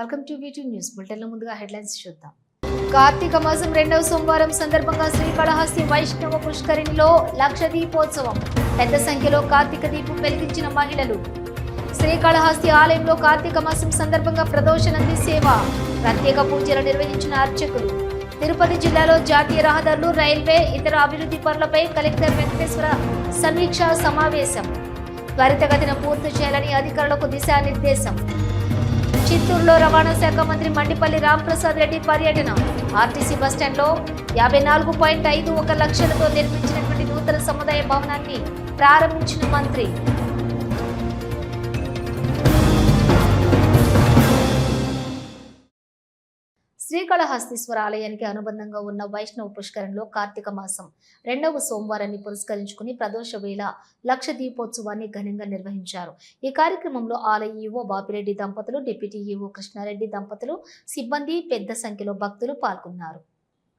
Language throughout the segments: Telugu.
వెల్కమ్ టు వీటి న్యూస్ బులెటిన్లో ముందుగా హెడ్లైన్స్ చూద్దాం. కార్తీక మాసం రెండవ సోమవారం సందర్భంగా శ్రీకాళహస్తి వైష్ణవ పుష్కరిణిలో లక్ష దీపోత్సవం. పెద్ద సంఖ్యలో కార్తీక దీపం వెలిగించిన మహిళలు. శ్రీకాళహస్తి ఆలయంలో కార్తీక మాసం సందర్భంగా ప్రదోషనంది సేవ. ప్రత్యేక పూజలు నిర్వహించిన అర్చకులు. తిరుపతి జిల్లాలో జాతీయ రహదారులు రైల్వే ఇతర అభివృద్ధి పనులపై కలెక్టర్ వెంకటేశ్వర సమీక్ష సమావేశం. త్వరితగతిన పూర్తి చేయాలని అధికారులకు దిశానిర్దేశం. చిత్తూరులో రవాణా శాఖ మంత్రి మండిపల్లి రాంప్రసాద్ రెడ్డి పర్యటన. ఆర్టీసీ బస్టాండ్లో యాభై నాలుగు పాయింట్ ఐదు ఒక లక్షలతో నిర్మించినటువంటి నూతన సముదాయ భవనాన్ని ప్రారంభించిన మంత్రి. శ్రీకాళహస్తీశ్వర ఆలయానికి అనుబంధంగా ఉన్న వైష్ణవ పుష్కరంలో కార్తీక మాసం రెండవ సోమవారాన్ని పురస్కరించుకుని ప్రదోష వేళ లక్ష దీపోత్సవాన్ని ఘనంగా నిర్వహించారు. ఈ కార్యక్రమంలో ఆలయ ఈవో బాపిరెడ్డి దంపతులు డిప్యూటీ ఈవో కృష్ణారెడ్డి దంపతులు సిబ్బంది పెద్ద సంఖ్యలో భక్తులు పాల్గొన్నారు.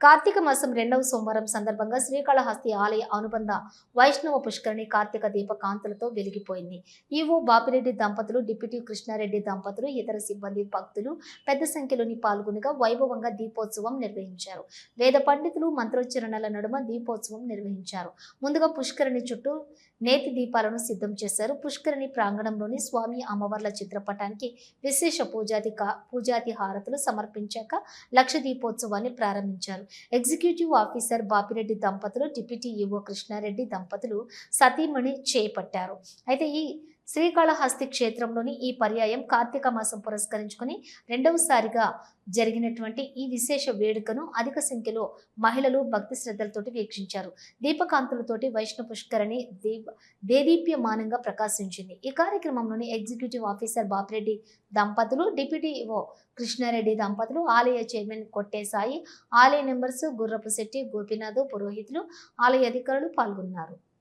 కార్తీక మాసం రెండవ సోమవారం సందర్భంగా శ్రీకాళహస్తి ఆలయ అనుబంధ వైష్ణవ పుష్కరిణి కార్తీక దీప కాంతులతో వెలిగిపోయింది. ఈవో బాపిరెడ్డి దంపతులు డిప్యూటీ కృష్ణారెడ్డి దంపతులు ఇతర సిబ్బంది భక్తులు పెద్ద సంఖ్యలోని పాల్గొనగా వైభవంగా దీపోత్సవం నిర్వహించారు. వేద పండితులు మంత్రోచ్చరణల నడుమ దీపోత్సవం నిర్వహించారు. ముందుగా పుష్కరిణి చుట్టూ నేతి దీపాలను సిద్ధం చేశారు. పుష్కరిణి ప్రాంగణంలోని స్వామి అమ్మవార్ల చిత్రపటానికి విశేష పూజాది కా- పూజాది హారతులు సమర్పించాక లక్ష దీపోత్సవాన్ని ప్రారంభించారు. ఎగ్జిక్యూటివ్ ఆఫీసర్ బాపిరెడ్డి దంపతులు డిప్యూటీ ఈఓ కృష్ణారెడ్డి దంపతులు సతీమణి చేపట్టారు. అయితే ఈ శ్రీకాళహస్తి క్షేత్రంలోని ఈ పర్యాయం కార్తీక మాసం పురస్కరించుకుని రెండవసారిగా జరిగినటువంటి ఈ విశేష వేడుకను అధిక సంఖ్యలో మహిళలు భక్తి శ్రద్ధలతోటి వీక్షించారు. దీపకాంతులతోటి వైష్ణవ పుష్కరణి దేవ దేదీప్యమానంగా ప్రకాశించింది. ఈ కార్యక్రమంలోని ఎగ్జిక్యూటివ్ ఆఫీసర్ బాపిరెడ్డి దంపతులు డిప్యూటీ కృష్ణారెడ్డి దంపతులు ఆలయ చైర్మన్ కొట్టేసాయి ఆలయ నెంబర్స్ గుర్రపు శెట్టి గోపీనాథ్ పురోహితులు ఆలయ అధికారులు పాల్గొన్నారు.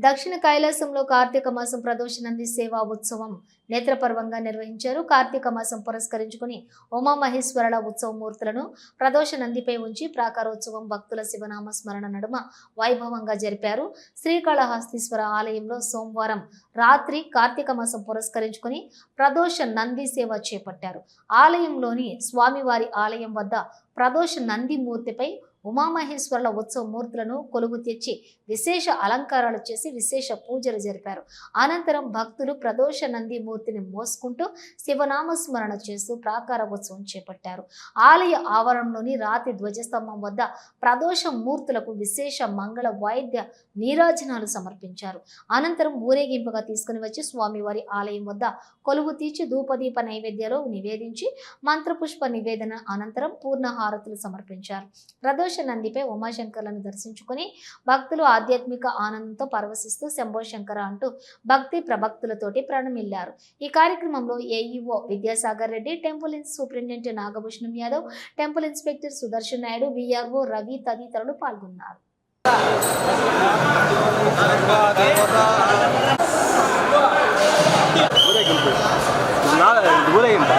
దక్షిణ కైలాసంలో కార్తీక మాసం ప్రదోష నంది సేవా ఉత్సవం నేత్రపర్వంగా నిర్వహించారు. కార్తీక మాసం పురస్కరించుకుని ఉమామహేశ్వరుల ఉత్సవ మూర్తులను ప్రదోష నందిపై ఉంచి ప్రాకారోత్సవం భక్తుల శివనామ స్మరణ నడుమ వైభవంగా జరిపారు. శ్రీకాళహస్తీశ్వర ఆలయంలో సోమవారం రాత్రి కార్తీక మాసం పురస్కరించుకుని ప్రదోష నంది సేవ చేపట్టారు. ఆలయంలోని స్వామివారి ఆలయం వద్ద ప్రదోష నంది మూర్తిపై ఉమామహేశ్వరుల ఉత్సవ మూర్తులను కొలువు తెచ్చి విశేష అలంకారాలు చేసి విశేష పూజలు జరిపారు. అనంతరం భక్తులు ప్రదోష నంది మూర్తిని మోసుకుంటూ శివనామస్మరణ చేస్తూ ప్రాకార ఉత్సవం చేపట్టారు. ఆలయ ఆవరణలోని రాతి ధ్వజస్తంభం వద్ద ప్రదోష మూర్తులకు విశేష మంగళ వాయిద్య నీరాజనాలు సమర్పించారు. అనంతరం ఊరేగింపుగా తీసుకుని వచ్చి స్వామివారి ఆలయం వద్ద కొలువు తీర్చి ధూపదీప నైవేద్యాలు నివేదించి మంత్రపుష్ప నివేదన అనంతరం పూర్ణ హారతులు సమర్పించారు. ప్రదోష నందిపై ఉమాశంకర్లను దర్శించుకుని భక్తులు ఆధ్యాత్మిక ఆనందంతో పరవశిస్తూ శంభో శంకర అంటూ భక్తి ప్రభక్తులతోటి ప్రణమిల్లారు. ఈ కార్యక్రమంలో ఏఈఓ విద్యాసాగర్ రెడ్డి టెంపుల్ ఇన్స్ superintendent Nagabhushanam Yadav temple inspector Sudarshan Naidu VRO Ravi తదితరులు పాల్గొన్నారు. ఊరేగింపా?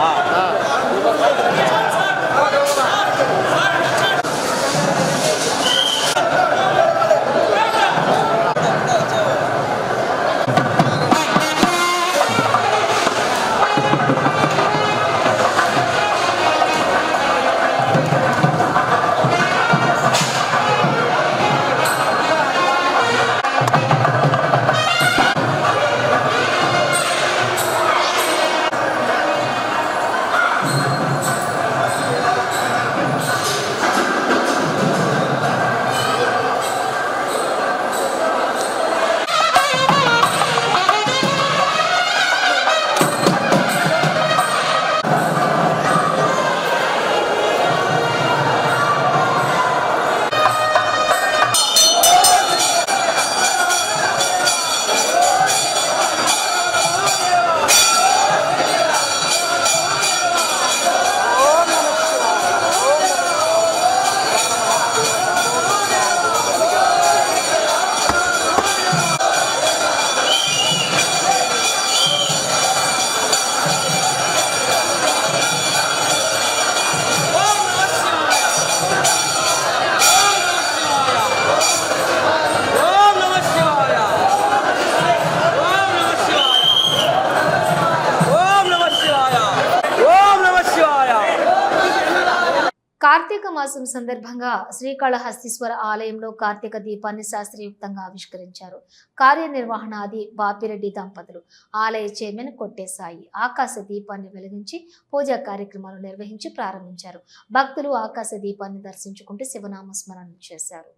కార్తీక మాసం సందర్భంగా శ్రీకాళహస్తీశ్వర ఆలయంలో కార్తీక దీపాన్ని శాస్త్రయుక్తంగా ఆవిష్కరించారు. కార్యనిర్వహణాది బాపిరెడ్డి దంపతులు ఆలయ చైర్మన్ కొట్టేసాయి. ఆకాశ దీపాన్ని వెలిగించి పూజా కార్యక్రమాలు నిర్వహించి ప్రారంభించారు. భక్తులు ఆకాశ దీపాన్ని దర్శించుకుంటూ శివనామస్మరణం చేశారు.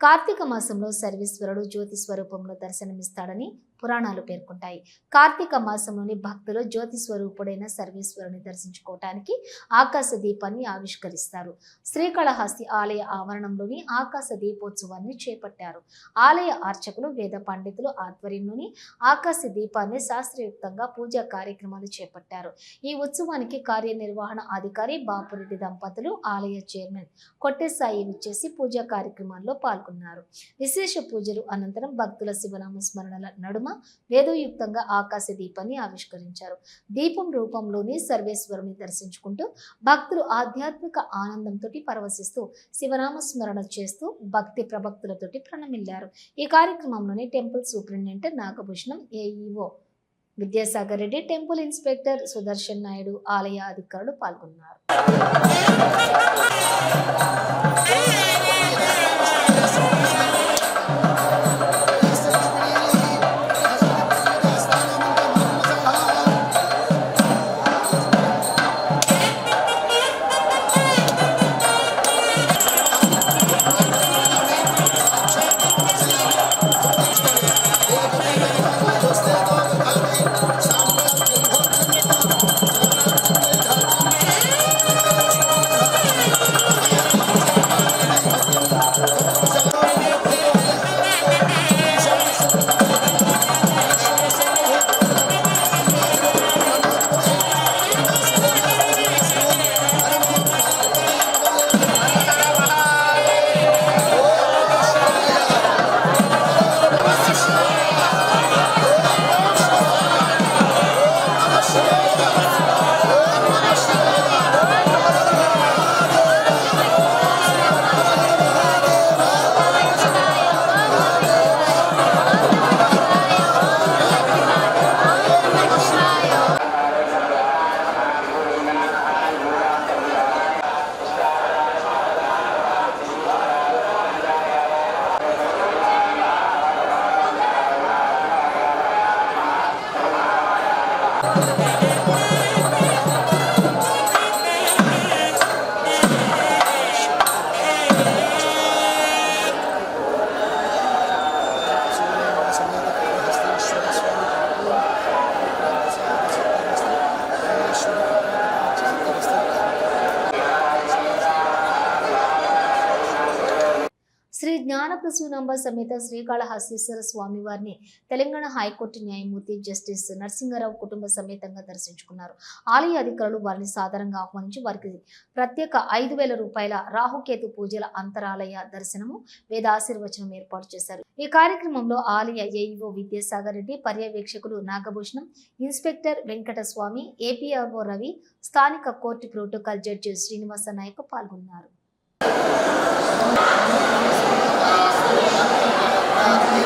కార్తీక మాసంలో సర్వేశ్వరుడు జ్యోతి స్వరూపంలో దర్శనమిస్తాడని పురాణాలు పేర్కొంటాయి. కార్తీక మాసంలోని భక్తులు జ్యోతి స్వరూపుడైన సర్వేశ్వరుని దర్శించుకోవటానికి ఆకాశ దీపాన్ని ఆవిష్కరిస్తారు. శ్రీకాళహస్తి ఆలయ ఆవరణంలోని ఆకాశ దీపోత్సవాన్ని చేపట్టారు. ఆలయ అర్చకులు వేద పండితులు ఆధ్వర్యంలోని ఆకాశ దీపాన్ని శాస్త్రయుక్తంగా పూజా కార్యక్రమాలు చేపట్టారు. ఈ ఉత్సవానికి కార్యనిర్వహణ అధికారి బాపురెడ్డి దంపతులు ఆలయ చైర్మన్ కొట్టేసాయి విచ్చేసి పూజా కార్యక్రమాల్లో పాల్గొన్నారు. విశేష పూజలు అనంతరం భక్తుల శివనామ స్మరణల నడుమ వేదోయుక్తంగా ఆకాశ దీపాన్ని ఆవిష్కరించారు. దీపం రూపంలోని సర్వేశ్వరుని దర్శించుకుంటూ భక్తులు ఆధ్యాత్మిక ఆనందంతో పరవశిస్తూ శివనామ స్మరణ చేస్తూ భక్తి ప్రభక్తులతోటి ప్రణమిల్లారు. ఈ కార్యక్రమంలోని temple superintendent Nagabhushanam AEO Vidyasagar Reddy temple inspector Sudarshan Naidu ఆలయ అధికారులు పాల్గొన్నారు. Thank you. సమేత శ్రీకాళహస్తీశ్వర స్వామి వారిని తెలంగాణ హైకోర్టు న్యాయమూర్తి జస్టిస్ నరసింహారావు కుటుంబ సమేతంగా దర్శించుకున్నారు. ఆలయ అధికారులు వారిని సాధారణంగా ఆహ్వానించి వారికి ప్రత్యేక ఐదు వేల రూపాయల రాహుకేతు పూజల అంతరాలయ దర్శనము వేదాశీర్వచనం ఏర్పాటు చేశారు. ఈ కార్యక్రమంలో ఆలయ ఏఈఓ విద్యాసాగర్ రెడ్డి పర్యవేక్షకులు నాగభూషణం ఇన్స్పెక్టర్ వెంకటస్వామి ఏపీఆర్ఓ రవి స్థానిక court protocol judge Srinivasa Nayak పాల్గొన్నారు. శ్రీకాళహస్తీశ్వర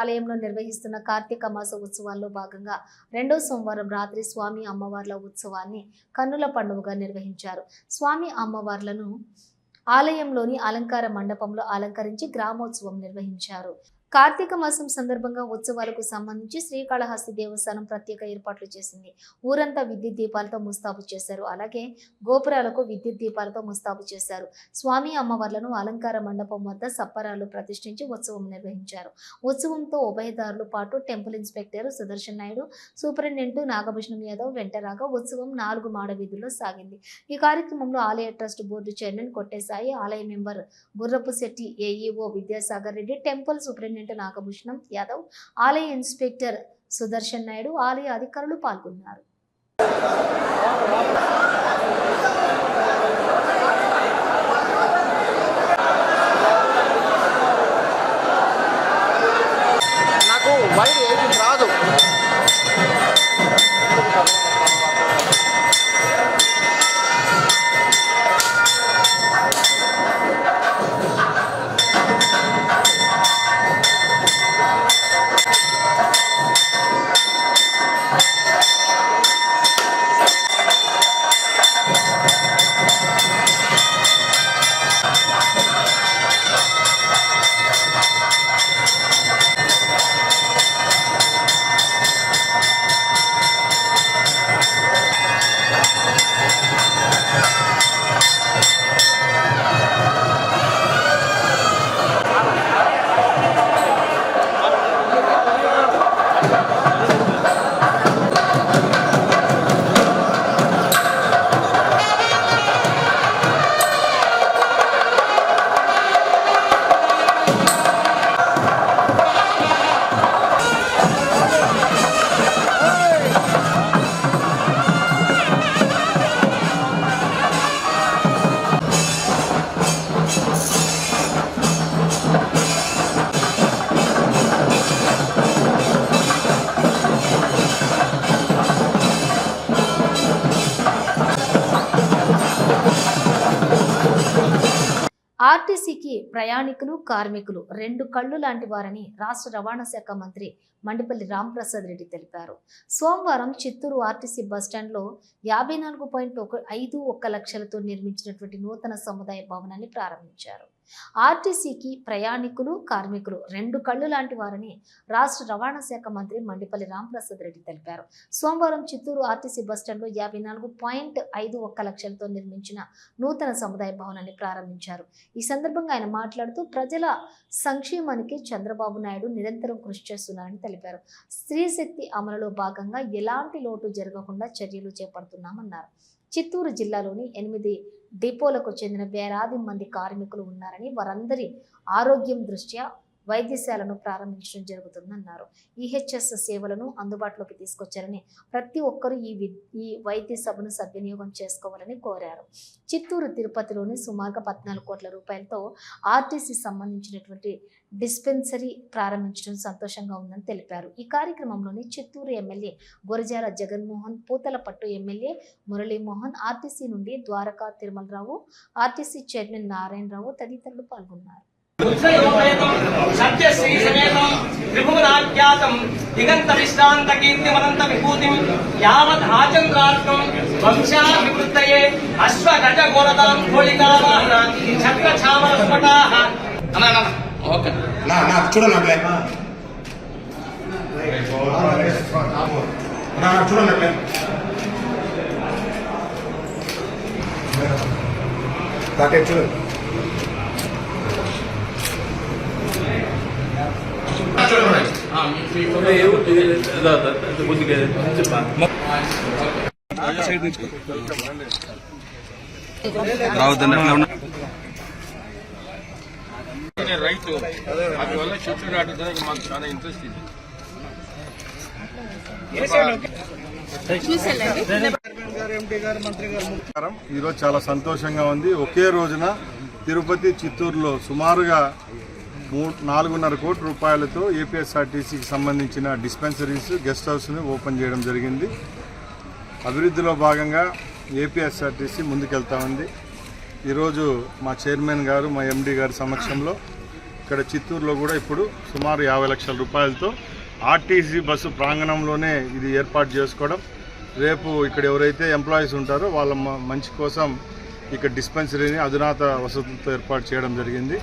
ఆలయంలో నిర్వహిస్తున్న కార్తీక మాస ఉత్సవాల్లో భాగంగా రెండో సోమవారం రాత్రి స్వామి అమ్మవార్ల ఉత్సవాన్ని కన్నుల పండుగగా నిర్వహించారు. స్వామి అమ్మవార్లను ఆలయంలోని అలంకార మండపంలో అలంకరించి గ్రామోత్సవం నిర్వహించారు. కార్తీక మాసం సందర్భంగా ఉత్సవాలకు సంబంధించి శ్రీకాళహస్తి దేవస్థానం ప్రత్యేక ఏర్పాట్లు చేసింది. ఊరంతా విద్యుత్ దీపాలతో ముస్తాబు చేశారు. అలాగే గోపురాలకు విద్యుత్ దీపాలతో ముస్తాబు చేశారు. స్వామి అమ్మవార్లను అలంకార మండపం వద్ద సప్పరాలు ప్రతిష్ఠించి ఉత్సవం నిర్వహించారు. ఉత్సవంతో ఉభయదారులు పాటు temple inspector Sudarshan Naidu superintendent Nagabhushanam Yadav వెంటరాగా ఉత్సవం నాలుగు మాడ వీధుల్లో సాగింది. ఈ కార్యక్రమంలో ఆలయ ట్రస్ట్ బోర్డు చైర్మన్ కొట్టేసాయి. ఆలయ member Gurrapu Setty AEO Vidyasagar Reddy temple superintendent Nagabhushanam Yadav ఆలయ ఇన్స్పెక్టర్ సుదర్శన్ నాయుడు ఆలయ అధికారులు పాల్గొన్నారు. కార్మికులు రెండు కళ్ళు లాంటి వారని రాష్ట్ర రవాణా శాఖ మంత్రి మండిపల్లి రాంప్రసాద్ రెడ్డి తెలిపారు. సోమవారం చిత్తూరు ఆర్టీసీ బస్టాండ్లో యాభై నాలుగు పాయింట్ ఒక ఐదు ఒక్క లక్షలతో నిర్మించినటువంటి నూతన సముదాయ భవనాన్ని ప్రారంభించారు. ఆర్టీసీకి ప్రయాణికులు కార్మికులు రెండు కళ్ళు లాంటి వారని రాష్ట్ర రవాణా శాఖ మంత్రి మండిపల్లి రామప్రసాద్ రెడ్డి తెలిపారు. సోమవారం చిత్తూరు ఆర్టీసీ బస్టాండ్లో యాభై నాలుగు పాయింట్ ఐదు ఒక్క లక్షలతో నిర్మించిన నూతన సముదాయ భవనాన్ని ప్రారంభించారు. ఈ సందర్భంగా ఆయన మాట్లాడుతూ ప్రజల సంక్షేమానికి చంద్రబాబు నాయుడు నిరంతరం కృషి చేస్తున్నారని తెలిపారు. స్త్రీశక్తి అమలులో భాగంగా ఎలాంటి లోటు జరగకుండా చర్యలు చేపడుతున్నామన్నారు. చిత్తూరు జిల్లాలోని ఎనిమిది డిపోలకు చెందిన వేలాది మంది కార్మికులు ఉన్నారని వారందరి ఆరోగ్యం దృష్ట్యా వైద్యశాలను ప్రారంభించడం జరుగుతుందన్నారు. ఈహెచ్ఎస్ సేవలను అందుబాటులోకి తీసుకొచ్చారని ప్రతి ఒక్కరూ ఈ వి ఈ వైద్య సభను సద్వినియోగం చేసుకోవాలని కోరారు. చిత్తూరు తిరుపతిలోని సుమారుగా పద్నాలుగు కోట్ల రూపాయలతో ఆర్టీసీ సంబంధించినటువంటి డిస్పెన్సరీ ప్రారంభించడం సంతోషంగా ఉందని తెలిపారు. ఈ కార్యక్రమంలోని Chittoor MLA Gurajala Jaganmohan Puthalapattu MLA Muralimohan RTC నుండి ద్వారకా తిరుమలరావు ఆర్టీసీ చైర్మన్ నారాయణరావు తదితరులు పాల్గొన్నారు. సత్యశ్రీ సమేతం త్రిభువనాఖ్యాతం దిగంత విశ్రాంత కీర్తిమనంత విభూతిం యావత్ ఆచంద్రాత్మం వంశాభివృద్ధయే అశ్వగజ గోరదాం ఘోళికావాహన ఛత్ర ఛామర స్ఫటాః అన్న అన్న ఓకే నా నా చూడండి అట్లే నా నా చూడండి రైతు అందువల్ల చెట్లు మాకు చాలా ఇంట్రెస్ట్ ఇది ఈరోజు చాలా సంతోషంగా ఉంది. ఒకే రోజున తిరుపతి చిత్తూరులో సుమారుగా మూడు నాలుగున్నర కోట్ల రూపాయలతో ఏపీఎస్ఆర్టీసీకి సంబంధించిన డిస్పెన్సరీస్ గెస్ట్ హౌస్ని ఓపెన్ చేయడం జరిగింది. అభివృద్ధిలో భాగంగా ఏపీఎస్ఆర్టీసీ ముందుకెళ్తా ఉంది ఈరోజు మా చైర్మన్ గారు మా ఎండి గారి సమక్షంలో ఇక్కడ చిత్తూరులో కూడా ఇప్పుడు సుమారు యాభై లక్షల రూపాయలతో ఆర్టీసీ బస్సు ప్రాంగణంలోనే ఇది ఏర్పాటు చేసుకోవడం. రేపు ఇక్కడ ఎవరైతే ఎంప్లాయీస్ ఉంటారో వాళ్ళ మ- మంచి కోసం ఇక్కడ డిస్పెన్సరీని అధునాత వసతులతో ఏర్పాటు చేయడం జరిగింది.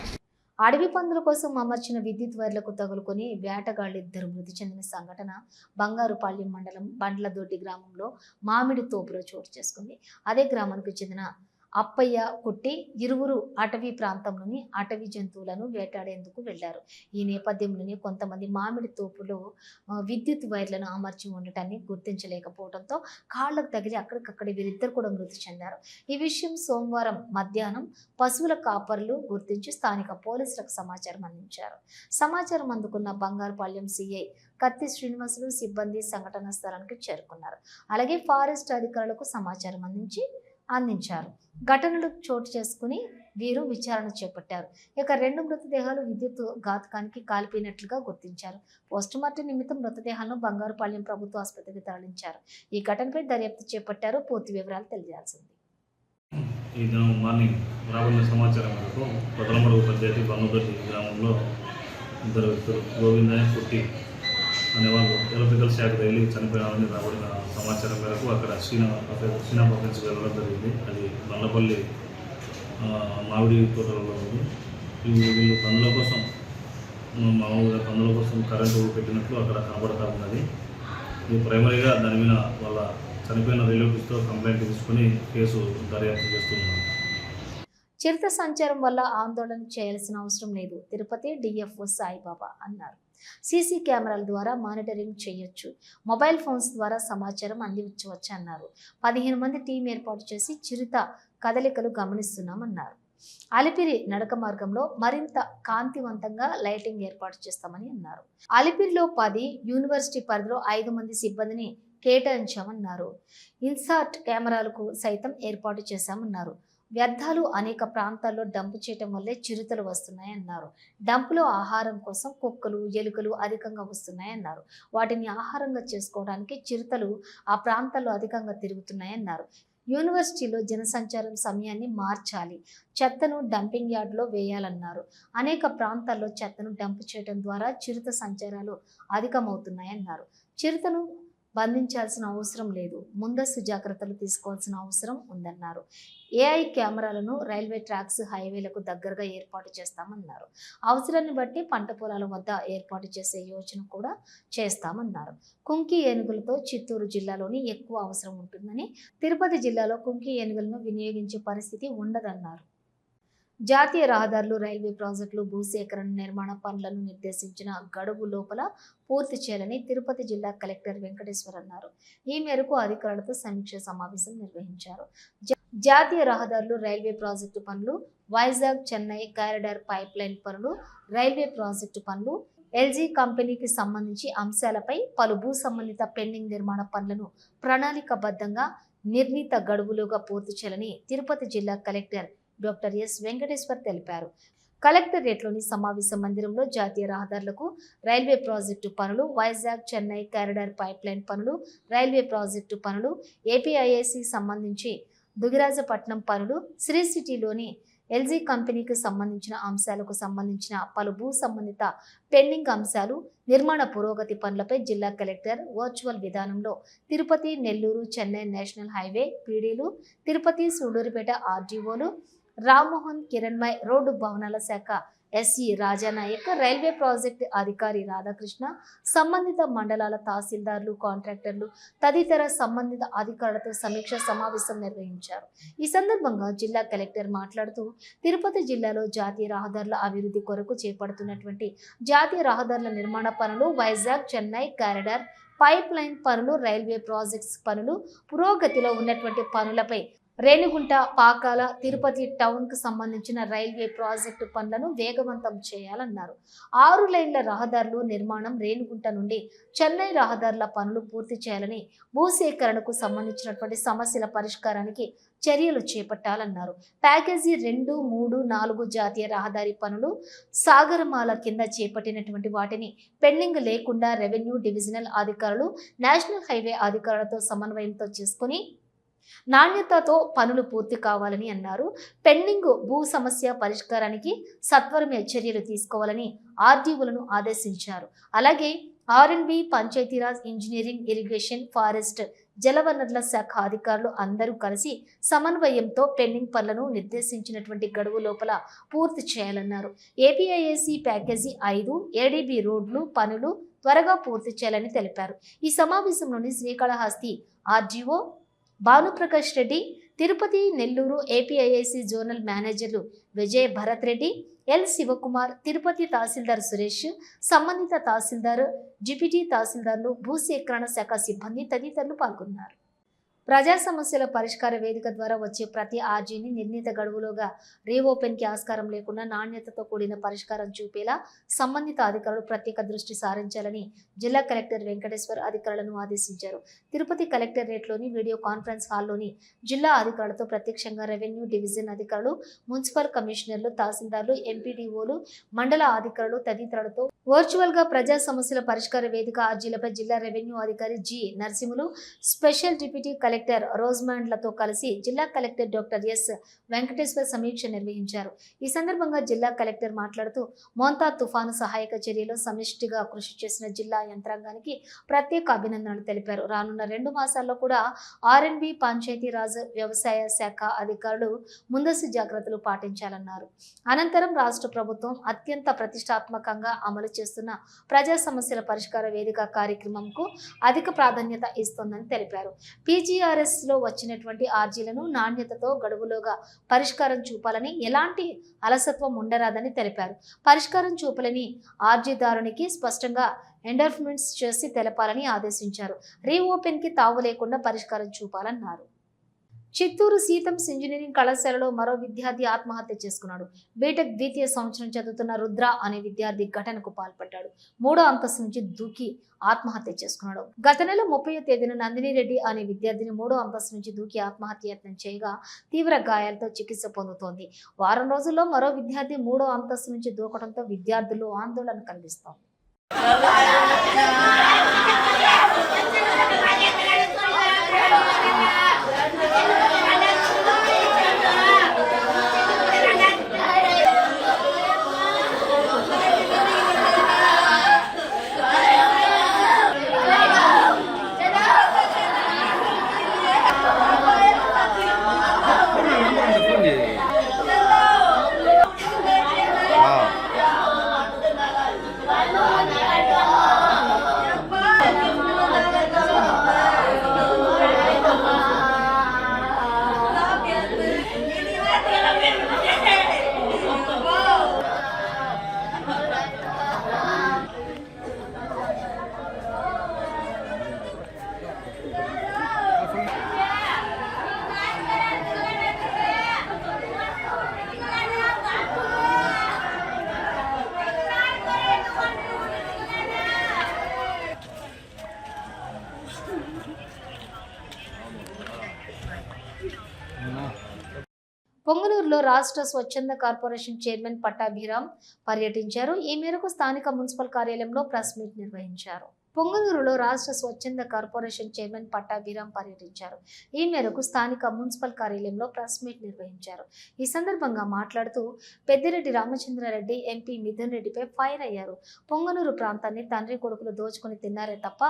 అడవి పందుల కోసం అమర్చిన విద్యుత్ వైర్లకు తగులుకొని వేటగాళ్ళిద్దరు మృతి చెందిన సంఘటన బంగారుపాళ్యం మండలం బండ్లదొడ్డి గ్రామంలో మామిడి తోపులో చోటు చేసుకుంది. అదే గ్రామానికి చెందిన అప్పయ్య కుట్టి ఇరువురు అటవీ ప్రాంతంలోని అటవీ జంతువులను వేటాడేందుకు వెళ్ళారు ఈ నేపథ్యంలోనే కొంతమంది మామిడి తోపులో విద్యుత్ వైర్లను అమర్చి ఉండటాన్ని గుర్తించలేకపోవడంతో కాళ్ళకు తగిలి అక్కడికక్కడ వీరిద్దరు కూడా మృతి చెందారు. ఈ విషయం సోమవారం మధ్యాహ్నం పశువుల కాపర్లు గుర్తించి స్థానిక పోలీసులకు సమాచారం అందించారు. సమాచారం అందుకున్న బంగారుపాళ్యం సిఐ కత్తి శ్రీనివాసులు సిబ్బంది సంఘటన స్థలానికి చేరుకున్నారు. అలాగే ఫారెస్ట్ అధికారులకు సమాచారం అందించి అందించారు. ఘటనలు చోటు చేసుకుని వీరు విచారణ చేపట్టారు. ఇక రెండు మృతదేహాలు విద్యుత్ ఘాతకానికి కాలిపోయినట్లుగా గుర్తించారు. పోస్టుమార్టం నిమిత్తం మృతదేహాలను బంగారుపాళ్యం ప్రభుత్వ ఆసుపత్రికి తరలించారు. ఈ ఘటనపై దర్యాప్తు చేపట్టారు. పూర్తి వివరాలు తెలియాల్సింది. ఈ దినం మార్నింగ్ రాబడిన సమాచారం మేరకు కొత్తలమడుగు పంచాయతీ బంధుదొడ్డి గ్రామంలో ఇద్దరు వ్యక్తులు గోవిందయ్య పుట్టి అనేవాళ్ళు. ఎలక్ట్రికల్ శాఖ రైలు చనిపోయినారని రాబడిన సమాచారం మేరకు అక్కడ శ్రీనా శ్రీనా నుంచి వెళ్ళడం జరిగింది. అది మల్లపల్లి మామిడి తోటలలో ఉంది. వీళ్ళు పనుల కోసం మామూలుగా పనుల కోసం కరెంటు పెట్టినట్లు అక్కడ కనబడతా ఉన్నది. ఇది ప్రైమరీగా దాని మీద వాళ్ళ చనిపోయిన రిలేటివ్స్తో కంప్లైంట్ తీసుకుని కేసు దర్యాప్తు చేస్తున్నాం చిరుత సంచారం వల్ల ఆందోళన చేయాల్సిన అవసరం లేదు. తిరుపతి డిఎఫ్ఓ సాయిబాబా అన్నారు. సీసీ కెమెరాల ద్వారా మానిటరింగ్ చేయొచ్చు. మొబైల్ ఫోన్స్ ద్వారా సమాచారం అందించవచ్చు అన్నారు. పదిహేను మంది టీం ఏర్పాటు చేసి చిరుత కదలికలు గమనిస్తున్నామన్నారు. అలిపిరి నడక మార్గంలో మరింత కాంతివంతంగా లైటింగ్ ఏర్పాటు చేస్తామని అన్నారు. అలిపిరిలో పది యూనివర్సిటీ పరిధిలో ఐదు మంది సిబ్బందిని కేటాయించామన్నారు. ఇన్సార్ట్ కెమెరాలకు సైతం ఏర్పాటు చేశామన్నారు. వ్యర్థాలు అనేక ప్రాంతాల్లో డంపు చేయటం వల్లే చిరుతలు వస్తున్నాయన్నారు. డంపులో ఆహారం కోసం కుక్కలు ఎలుకలు అధికంగా వస్తున్నాయన్నారు. వాటిని ఆహారంగా చేసుకోవడానికి చిరుతలు ఆ ప్రాంతాల్లో అధికంగా తిరుగుతున్నాయన్నారు. యూనివర్సిటీలో జనసంచారం సమయాన్ని మార్చాలి. చెత్తను డంపింగ్ యార్డ్లో వేయాలన్నారు. అనేక ప్రాంతాల్లో చెత్తను డంప్ చేయడం ద్వారా చిరుత సంచారాలు అధికమవుతున్నాయన్నారు. చిరుతను బంధించాల్సిన అవసరం లేదు. ముందస్తు జాగ్రత్తలు తీసుకోవాల్సిన అవసరం ఉందన్నారు. ఏఐ కెమెరాలను రైల్వే ట్రాక్స్ హైవేలకు దగ్గరగా ఏర్పాటు చేస్తామన్నారు. అవసరాన్ని బట్టి పంట పొలాల వద్ద ఏర్పాటు చేసే యోచన కూడా చేస్తామన్నారు. కుంకి ఏనుగులతో చిత్తూరు జిల్లాలోని ఎక్కువ అవసరం ఉంటుందని తిరుపతి జిల్లాలో కుంకి ఏనుగులను వినియోగించే పరిస్థితి ఉండదన్నారు. జాతీయ రహదారులు రైల్వే ప్రాజెక్టులు భూసేకరణ నిర్మాణ పనులను నిర్దేశించిన గడువు లోపల పూర్తి చేయాలని తిరుపతి జిల్లా కలెక్టర్ వెంకటేశ్వర్ అన్నారు. ఈ మేరకు అధికారులతో సమీక్ష సమావేశం నిర్వహించారు. జాతీయ రహదారులు రైల్వే ప్రాజెక్టు పనులు Vizag Chennai corridor pipe line పనులు రైల్వే ప్రాజెక్టు పనులు ఎల్జీ కంపెనీకి సంబంధించి అంశాలపై పలు భూ సంబంధిత పెండింగ్ నిర్మాణ పనులను ప్రణాళికబద్ధంగా నిర్ణీత గడువులుగా పూర్తి చేయాలని తిరుపతి జిల్లా కలెక్టర్ డాక్టర్ ఎస్ వెంకటేశ్వర్ తెలిపారు. కలెక్టరేట్లోని సమావేశ మందిరంలో జాతీయ రహదారులకు రైల్వే ప్రాజెక్టు పనులు వైజాగ్ చెన్నై కారిడార్ పైప్లైన్ పనులు రైల్వే ప్రాజెక్టు పనులు ఏపీఐఏసి సంబంధించి దుగిరాజపట్నం పనులు శ్రీ సిటీలోని ఎల్జీ కంపెనీకి సంబంధించిన అంశాలకు సంబంధించిన పలు భూ సంబంధిత పెండింగ్ అంశాలు నిర్మాణ పురోగతి పనులపై జిల్లా కలెక్టర్ వర్చువల్ విధానంలో తిరుపతి నెల్లూరు చెన్నై నేషనల్ హైవే పీడీలు తిరుపతి సూడూరుపేట ఆర్డీఓలు రామ్మోహన్ కిరణ్మయ్ రోడ్డు భవనాల శాఖ ఎస్ఈ రాజానాయక్ రైల్వే ప్రాజెక్ట్ అధికారి రాధాకృష్ణ సంబంధిత మండలాల తహసీల్దార్లు కాంట్రాక్టర్లు తదితర సంబంధిత అధికారులతో సమీక్ష సమావేశం నిర్వహించారు. ఈ సందర్భంగా జిల్లా కలెక్టర్ మాట్లాడుతూ తిరుపతి జిల్లాలో జాతీయ రహదారుల అభివృద్ధి కొరకు చేపడుతున్నటువంటి జాతీయ రహదారుల నిర్మాణ పనులు Vizag Chennai corridor pipe line పనులు రైల్వే ప్రాజెక్ట్స్ పనులు పురోగతిలో ఉన్నటువంటి పనులపై రేణిగుంట పాకాల తిరుపతి టౌన్కు సంబంధించిన రైల్వే ప్రాజెక్టు పనులను వేగవంతం చేయాలన్నారు. ఆరు లైన్ల రహదారులు నిర్మాణం రేణిగుంట నుండి చెన్నై రహదారుల పనులు పూర్తి చేయాలని భూసేకరణకు సంబంధించినటువంటి సమస్యల పరిష్కారానికి చర్యలు చేపట్టాలన్నారు. ప్యాకేజీ రెండు మూడు నాలుగు జాతీయ రహదారి పనులు సాగరమాల కింద చేపట్టినటువంటి వాటిని పెండింగ్ లేకుండా రెవెన్యూ డివిజనల్ అధికారులు నేషనల్ హైవే అధికారులతో సమన్వయంతో చేసుకుని నాణ్యతతో పనులు పూర్తి కావాలని అన్నారు. పెండింగ్ భూ సమస్య పరిష్కారానికి సత్వరమే చర్యలు తీసుకోవాలని ఆర్డీఓలను ఆదేశించారు. అలాగే RNB Panchayatiraj engineering irrigation forest జలవనరుల శాఖ అధికారులు అందరూ కలిసి సమన్వయంతో పెండింగ్ పనులను నిర్దేశించినటువంటి గడువు లోపల పూర్తి చేయాలన్నారు. ఏపీఐఏసి ప్యాకేజీ ఐదు ఏడీబీ రోడ్లు పనులు త్వరగా పూర్తి చేయాలని తెలిపారు. ఈ సమావేశంలోని Srikalahasti RGO Bhanuprakash Reddy Tirupati Nellore APIIC zonal మేనేజర్లు విజయ్ భరత్ రెడ్డి ఎల్ శివకుమార్ తిరుపతి తహసీల్దార్ సురేష్ సంబంధిత తహసీల్దార్ డిప్యూటీ తహసీల్దార్లు భూసేకరణ శాఖ సిబ్బంది తదితరులు పాల్గొన్నారు. ప్రజా సమస్యల పరిష్కార వేదిక ద్వారా వచ్చే ప్రతి ఆర్జీని నిర్ణీత గడువులోగా రీఓపెన్కి ఆస్కారం లేకుండా నాణ్యతతో కూడిన పరిష్కారం చూపేలా సంబంధిత అధికారులు ప్రత్యేక దృష్టి సారించాలని జిల్లా కలెక్టర్ వెంకటేశ్వర్ అధికారులను ఆదేశించారు. తిరుపతి కలెక్టరేట్లోని వీడియో కాన్ఫరెన్స్ హాల్లోని జిల్లా అధికారులతో ప్రత్యక్షంగా రెవెన్యూ డివిజన్ అధికారులు మున్సిపల్ కమిషనర్లు తహసీల్దార్లు ఎంపీడీఓలు మండల అధికారులు తదితరులతో వర్చువల్గా ప్రజా సమస్యల పరిష్కార వేదిక అర్జీలపై జిల్లా రెవెన్యూ అధికారి G Narasimhulu special deputy collector రోజ్మాండ్లతో కలిసి జిల్లా కలెక్టర్ డాక్టర్ ఎస్ వెంకటేశ్వర్ సమీక్ష నిర్వహించారు. ఈ సందర్భంగా జిల్లా కలెక్టర్ మాట్లాడుతూ మోంతా తుఫాను సహాయక చర్యలో సమిష్టిగా కృషి చేసిన జిల్లా యంత్రాంగానికి ప్రత్యేక అభినందనలు తెలిపారు. రానున్న రెండు మాసాల్లో కూడా ఆర్ఎన్బి పంచాయతీరాజ్ వ్యవసాయ శాఖ అధికారులు ముందస్తు జాగ్రత్తలు పాటించాలన్నారు. అనంతరం రాష్ట్ర ప్రభుత్వం అత్యంత ప్రతిష్టాత్మకంగా అమలు చేస్తున్న ప్రజా సమస్యల పరిష్కార వేదిక కార్యక్రమంకు అధిక ప్రాధాన్యత ఇస్తోందని తెలిపారు. పీజీఆర్ఎస్లో వచ్చినటువంటి ఆర్జీలను నాణ్యతతో గడువులోగా పరిష్కారం చూపాలని ఎలాంటి అలసత్వం ఉండరాదని తెలిపారు. పరిష్కారం చూపలేని ఆర్జీదారునికి స్పష్టంగా ఎండర్ఫ్మెంట్స్ చేసి తెలపాలని ఆదేశించారు. రీఓపెన్కి తావు లేకుండా పరిష్కారం చూపాలన్నారు. చిత్తూరు సీతమ్స్ ఇంజనీరింగ్ కళాశాలలో మరో విద్యార్థి ఆత్మహత్య చేసుకున్నాడు. బీటెక్ ద్వితీయ సంవత్సరం చదువుతున్న రుద్ర అనే విద్యార్థి ఘటనకు పాల్పడ్డాడు. మూడో అంతస్తు నుంచి దూకి ఆత్మహత్య చేసుకున్నాడు. గత నెల ముప్పై తేదీన నందిని రెడ్డి అనే విద్యార్థిని మూడో అంతస్తు నుంచి దూకి ఆత్మహత్య యత్నం చేయగా తీవ్ర గాయాలతో చికిత్స పొందుతోంది. వారం రోజుల్లో మరో విద్యార్థి మూడో అంతస్తు నుంచి దూకడంతో విద్యార్థులు ఆందోళన కలిగిస్తోంది. పొంగనూరులో రాష్ట్ర స్వచ్ఛంద కార్పొరేషన్ చైర్మన్ పట్టాభిరామ్ పర్యటించారు. ఈ మేరకు స్థానిక మున్సిపల్ కార్యాలయంలో ప్రెస్ మీట్ నిర్వహించారు. పొంగనూరులో రాష్ట్ర స్వచ్ఛంద కార్పొరేషన్ చైర్మన్ పట్టాభిరామ్ పర్యటించారు. ఈ మేరకు స్థానిక మున్సిపల్ కార్యాలయంలో ప్రెస్ మీట్ నిర్వహించారు. ఈ సందర్భంగా మాట్లాడుతూ పెద్దిరెడ్డి రామచంద్రారెడ్డి ఎంపీ మిథున్ రెడ్డిపై ఫైర్ అయ్యారు. పొంగనూరు ప్రాంతాన్ని తండ్రి కొడుకులు దోచుకుని తిన్నారే తప్ప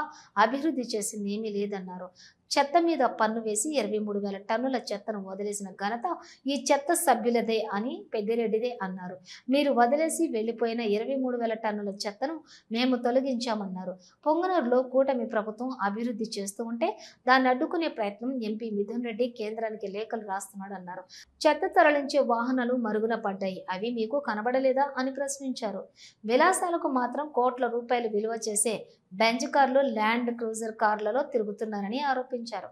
అభివృద్ధి చేసింది ఏమీ లేదన్నారు. చెత్త మీద పన్ను వేసి ఇరవై మూడు వేల టన్నుల చెత్తను వదిలేసిన ఘనత ఈ చెత్త సభ్యులదే అని పెద్దిరెడ్డిదే అన్నారు. మీరు వదిలేసి వెళ్ళిపోయిన ఇరవై మూడు వేల టన్నుల చెత్తను మేము తొలగించామన్నారు. పొంగనూరులో కూటమి ప్రభుత్వం అభివృద్ధి చేస్తూ ఉంటే దాన్ని అడ్డుకునే ప్రయత్నం ఎంపీ మిథున్ రెడ్డి కేంద్రానికి లేఖలు రాస్తున్నాడు అన్నారు. చెత్త తరలించే వాహనాలు మరుగున పడ్డాయి. అవి మీకు కనబడలేదా అని ప్రశ్నించారు. విలాసాలకు మాత్రం కోట్ల రూపాయలు విలువ చేసే బెంజ్ కార్లు ల్యాండ్ క్రూజర్ కార్లలో తిరుగుతున్నారని ఆరోపించారు.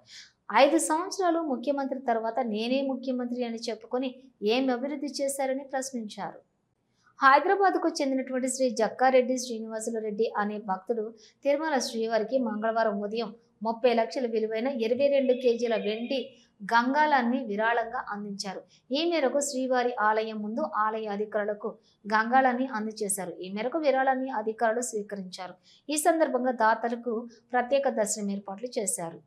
ఐదు సంవత్సరాలు ముఖ్యమంత్రి తర్వాత నేనే ముఖ్యమంత్రి అని చెప్పుకొని ఏం అభివృద్ధి చేశారని ప్రశ్నించారు. హైదరాబాద్కు చెందినటువంటి శ్రీ జక్కారెడ్డి శ్రీనివాసులు రెడ్డి అనే భక్తుడు తిరుమల శ్రీవారికి మంగళవారం ఉదయం ముప్పై లక్షల విలువైన ఇరవై రెండు కేజీల వెండి గంగాళాన్ని విరాళంగా అందించారు. ఈ మేరకు శ్రీవారి ఆలయం ముందు ఆలయ అధికారులకు గంగాళాన్ని అందజేశారు. ఈ మేరకు విరాళాన్ని అధికారులు స్వీకరించారు. ఈ సందర్భంగా దాతలకు ప్రత్యేక దర్శనం ఏర్పాట్లు చేశారు.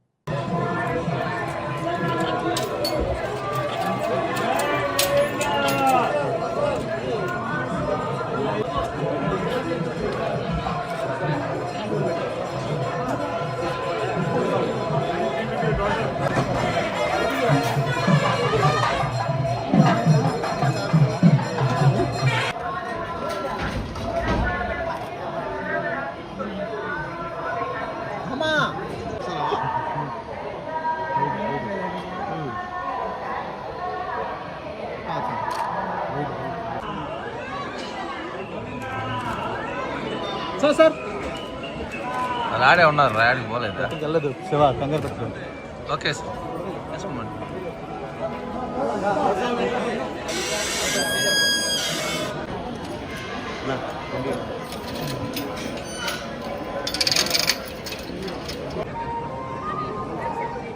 ఆడే ఉన్నారు రాయడానికి పోలేదు. వెళ్ళదు శివ కంగారు పెట్టు ఓకే సార్.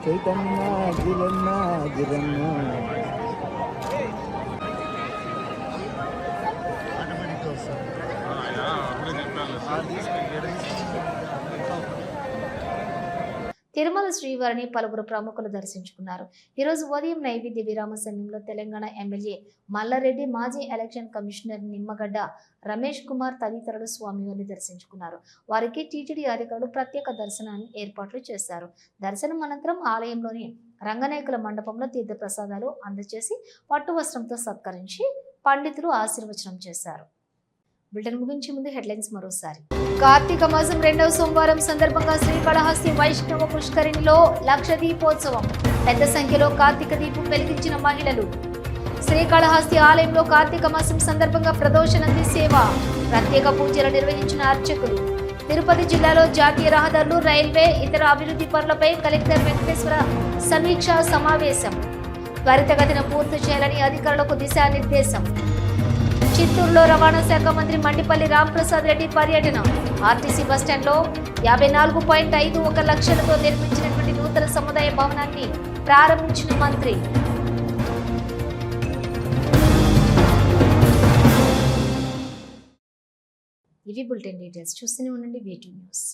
చైతన్య గిరన్న గిరన్న. తిరుమల శ్రీవారిని పలువురు ప్రముఖులు దర్శించుకున్నారు. ఈరోజు ఉదయం నైవేద్య విరామ సమయంలో తెలంగాణ ఎమ్మెల్యే మల్లారెడ్డి మాజీ ఎలక్షన్ కమిషనర్ నిమ్మగడ్డ రమేష్ కుమార్ తదితరులు స్వామివారిని దర్శించుకున్నారు. వారికి టీటీడీ అధికారులు ప్రత్యేక దర్శనాన్ని ఏర్పాట్లు చేశారు. దర్శనం అనంతరం ఆలయంలోని రంగనాయకుల మండపంలో తీర్థ ప్రసాదాలు అందజేసి పట్టు వస్త్రంతో సత్కరించి పండితులు ఆశీర్వచనం చేశారు. బులెటిన్ ముగించే ముందు హెడ్లైన్స్ మరోసారి. కార్తీక మాసం రెండవ సోమవారం సందర్భంగా శ్రీకాళహస్తి వైష్ణవ పుష్కరిణిలో లక్ష దీపోత్సవం. పెద్ద సంఖ్యలో కార్తీక దీపం వెలిగించిన మహిళలు. శ్రీకాళహస్తి ఆలయంలో కార్తీక మాసం సందర్భంగా ప్రదోషనంది సేవ. ప్రత్యేక పూజలు నిర్వహించిన అర్చకులు. తిరుపతి జిల్లాలో జాతీయ రహదారులు రైల్వే ఇతర అభివృద్ధి పనులపై కలెక్టర్ వెంకటేశ్వర సమీక్ష సమావేశం. త్వరితగతిన పూర్తి చేయాలని అధికారులకు దిశానిర్దేశం. చిత్తూరులో రవాణా శాఖ మంత్రి మండిపల్లి రాంప్రసాద్ రెడ్డి పర్యటన. ఆర్టీసీ బస్టాండ్లో యాభై నాలుగు పాయింట్ ఐదు ఒక లక్షలతో నిర్మించినటువంటి నూతన సముదాయ భవనాన్ని ప్రారంభించిన మంత్రి. ఇవి బులెటిన్ డీటెయిల్స్ చూస్తూనే ఉండండి వీటి న్యూస్.